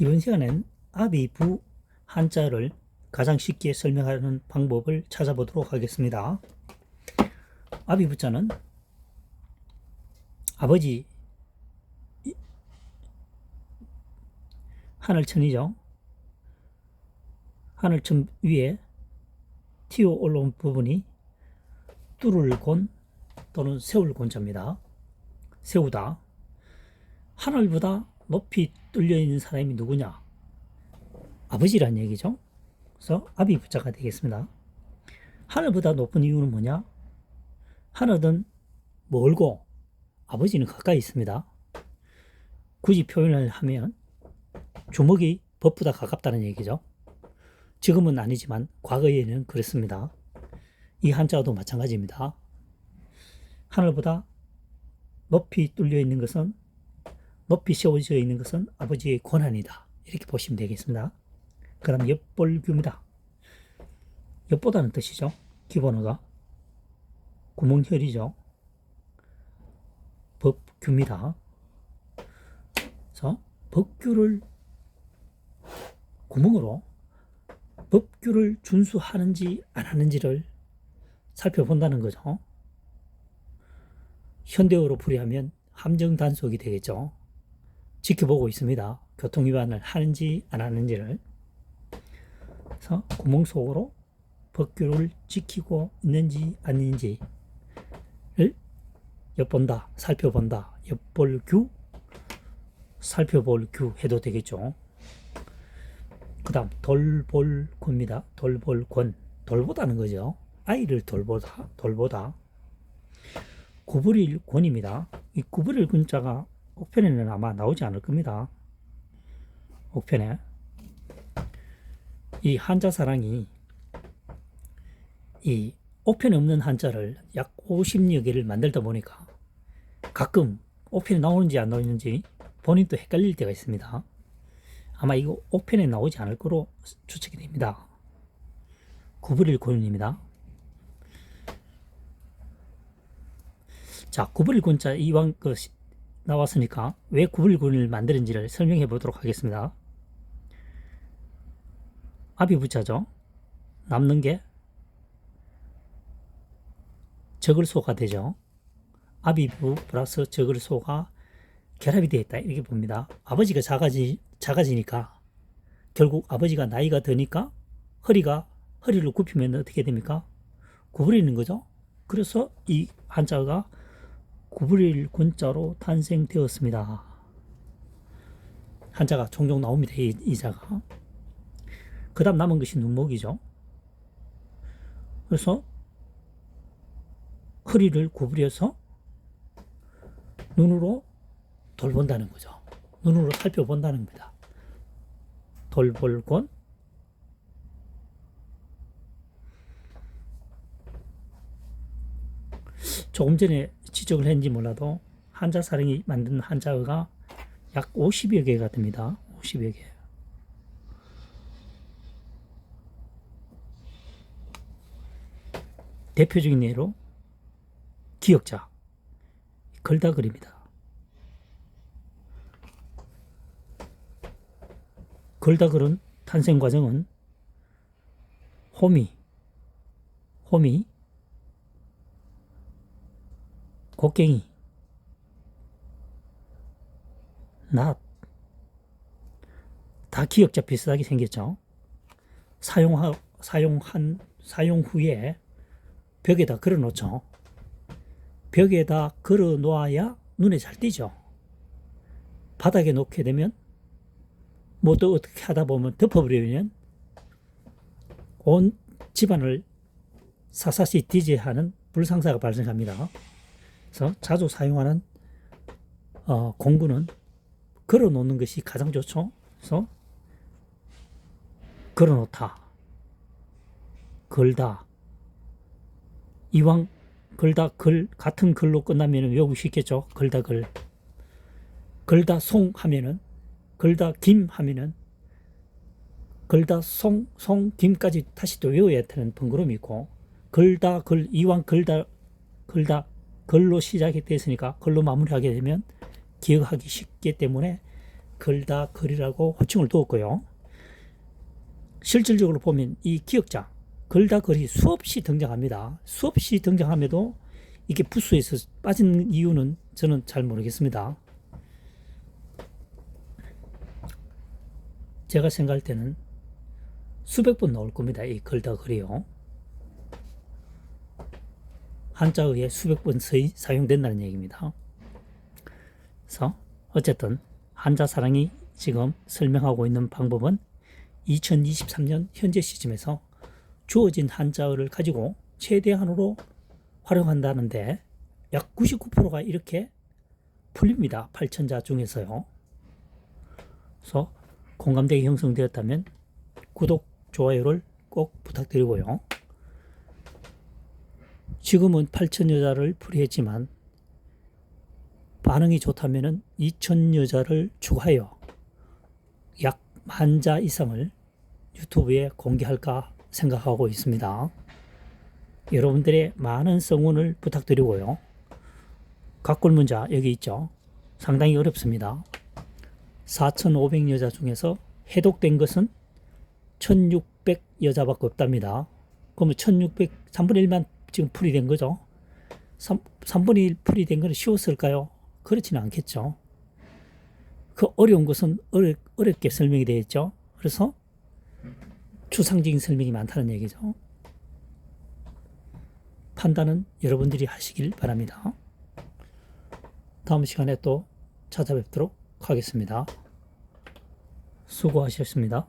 이번 시간엔 아비부 한자를 가장 쉽게 설명하는 방법을 찾아보도록 하겠습니다. 아비부자는 아버지 이- 하늘천이죠. 하늘천 위에 튀어 올라온 부분이 뚫을 곤 또는 세울 곤자입니다. 세우다. 하늘보다 높이 뚫려 있는 사람이 누구냐? 아버지란 얘기죠. 그래서 아비 부자가 되겠습니다. 하늘보다 높은 이유는 뭐냐? 하늘은 멀고 아버지는 가까이 있습니다. 굳이 표현을 하면 주먹이 법보다 가깝다는 얘기죠. 지금은 아니지만 과거에는 그랬습니다. 이 한자도 마찬가지입니다. 하늘보다 높이 뚫려 있는 것은 높이 세워져 있는 것은 아버지의 권한이다. 이렇게 보시면 되겠습니다. 그 다음 엿볼규입니다. 엿보다는 뜻이죠. 기본어가 구멍혈이죠. 법규입니다. 그래서 법규를 구멍으로 법규를 준수하는지 안 하는지를 살펴본다는 거죠. 현대어로 풀이하면 함정 단속이 되겠죠. 지켜보고 있습니다. 교통 위반을 하는지 안 하는지를. 그래서 구멍 속으로 법규를 지키고 있는지 아닌지를 엿본다, 살펴본다, 엿볼 규, 살펴볼 규 해도 되겠죠. 그 다음 돌볼 권입니다. 돌볼 권, 돌보다는 거죠. 아이를 돌보다, 돌보다. 구부릴 권입니다. 이 구부릴 권자가 옥편에는 아마 나오지 않을 겁니다. 옥편에. 이 한자 사랑이 이 옥편에 없는 한자를 약 50여 개를 만들다 보니까 가끔 옥편에 나오는지 안 나오는지 본인도 헷갈릴 때가 있습니다. 아마 이거 옥편에 나오지 않을 거로 추측이 됩니다. 구부릴 권입니다. 자, 구부릴 권자 이왕 그 시- 나왔으니까 왜 권을 만드는지를 설명해 보도록 하겠습니다. 아비부자죠. 남는 게 적을소가 되죠. 아비부 플러스 적을소가 결합이 되어 있다 이렇게 봅니다. 아버지가 작아지 작아지니까 결국 아버지가 나이가 드니까 허리가 허리를 굽히면 어떻게 됩니까? 구부리는 거죠. 그래서 이 한자가 구부릴 군자로 탄생되었습니다. 한자가 종종 나옵니다. 이, 이 자가. 그 다음 남은 것이 눈목이죠. 그래서 허리를 구부려서 눈으로 돌본다는 거죠. 눈으로 살펴본다는 겁니다. 돌볼곤 조금 전에 지적을 했는지 몰라도 한자 사령이 만든 한자어가 약 50여 개가 됩니다. 50여 개. 대표적인 예로 기억자 걸다글입니다. 걸다글은 탄생 과정은 호미, 호미, 곡괭이, 낫, 다 기억자 비슷하게 생겼죠. 사용하, 사용한, 사용 후에 벽에다 걸어 놓죠. 벽에다 걸어 놓아야 눈에 잘 띄죠. 바닥에 놓게 되면 뭐 또 어떻게 하다 보면 덮어버리면 온 집안을 사사시 디제하는 불상사가 발생합니다. 그래서 자주 사용하는 어, 공구는 걸어 놓는 것이 가장 좋죠. 그래서 걸어 놓다, 걸다, 이왕 걸다 걸 같은 글로 끝나면 외우기 쉽겠죠. 걸다 걸. 걸다 송 하면은 걸다 김 하면은 걸다 송, 송, 김까지 다시 또 외워야 되는 번거로움이 있고 걸다 걸 이왕 걸다 걸다 걸로 시작이 됐으니까 걸로 마무리하게 되면 기억하기 쉽기 때문에 글다 글이라고 호칭을 두었고요. 실질적으로 보면 이 기억자 글다 글이 수없이 등장합니다. 수없이 등장함에도 이게 부수에서 빠진 이유는 저는 잘 모르겠습니다. 제가 생각할 때는 수백 번 나올 겁니다. 이 글다 글이요. 한자의에 수백 번 서- 사용된다는 얘기입니다. 그래서 어쨌든 한자 사랑이 지금 설명하고 있는 방법은 2023년 현재 시점에서 주어진 한자어를 가지고 최대한으로 활용한다는데 약 99%가 이렇게 풀립니다. 8천자 중에서요. 그래서 공감대가 형성되었다면 구독, 좋아요를 꼭 부탁드리고요. 지금은 8천 여자를 풀이했지만 반응이 좋다면 2천 여자를 추가하여 약 만자 이상을 유튜브에 공개할까 생각하고 있습니다. 여러분들의 많은 성원을 부탁드리고요. 각골 문자 여기 있죠. 상당히 어렵습니다. 4,500 여자 중에서 해독된 것은 1,600 여자밖에 없답니다. 그러면 1,600 3분의 1만 지금 풀이 된 거죠. 3, 3분의 1 풀이 된 거는 쉬웠을까요? 그렇지는 않겠죠. 그 어려운 것은 어렵, 어렵게 설명이 되어 있죠. 그래서 추상적인 설명이 많다는 얘기죠. 판단은 여러분들이 하시길 바랍니다. 다음 시간에 또 찾아뵙도록 하겠습니다. 수고하셨습니다.